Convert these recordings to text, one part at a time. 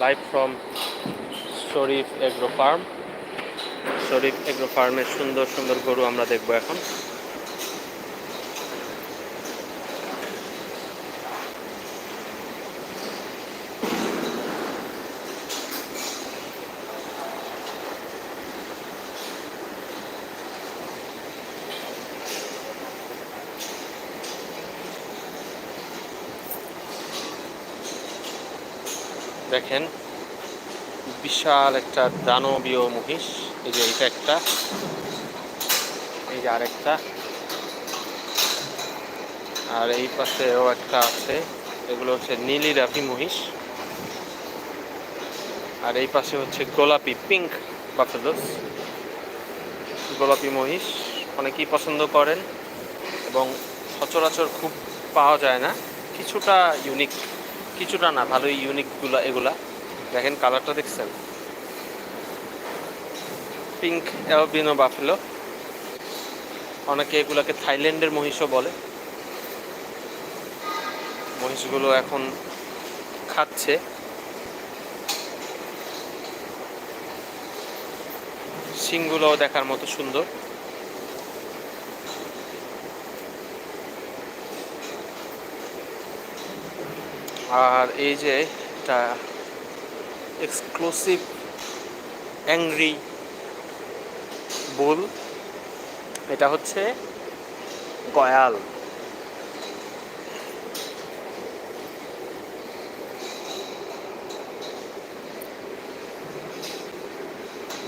Live from Sharif agro farm Sharif agro ফার্মের সুন্দর সুন্দর গরু আমরা দেখব এখন। দেখেন, বিশাল একটা দানবীয় মহিষ। এই যে এটা একটা, এই যে আরেকটা। আর এই পাশেও একটা আছে, এগুলো হচ্ছে নীলি রাফি মহিষ। আর এই পাশে হচ্ছে গোলাপি, পিঙ্ক বাফেলোস। গোলাপি মহিষ, অনেকেই পছন্দ করেন এবং সচরাচর খুব পাওয়া যায় না। কিছুটা ইউনিক কিছুটা না, ভালোই ইউনিকগুলা এগুলা। দেখেন কালারটা দেখছেন? পিঙ্ক অ্যালবিনো বাফেলো অনেকে এগুলাকে থাইল্যান্ডের মহিষও বলে। মহিষগুলো এখন খাচ্ছে। শিংগুলোও দেখার মতো সুন্দর। আর এই যে এটা এক্সক্লুসিভ অ্যাংরি বুল এটা হচ্ছে গয়াল।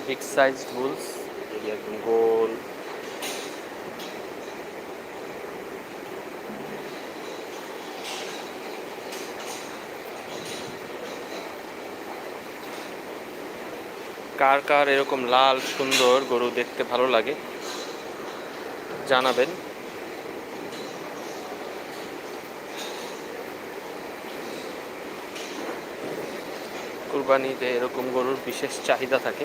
বিগ সাইজ বুলস গোল কার কার এরকম লাল, সুন্দর গরু দেখতে ভালো লাগে, জানাবেন। কুরবানিতে এরকম গরুর বিশেষ চাহিদা থাকে।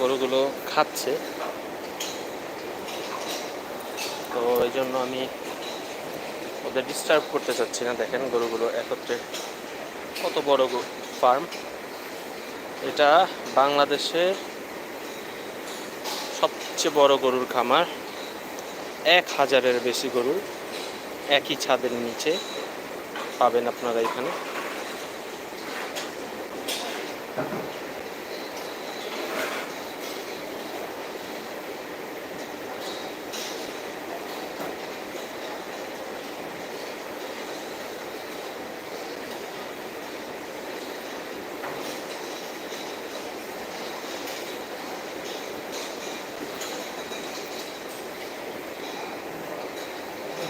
গরুগুলো খাচ্ছে। তো এই জন্য আমি ওদের ডিস্টার্ব করতে চাচ্ছি না। দেখেন গরুগুলো একত্রে কত বড় ফার্ম এটা বাংলাদেশের সবচেয়ে বড় গরুর খামার। এক হাজারের বেশি গরু একই ছাদের নিচে পাবেন আপনারা এখানে।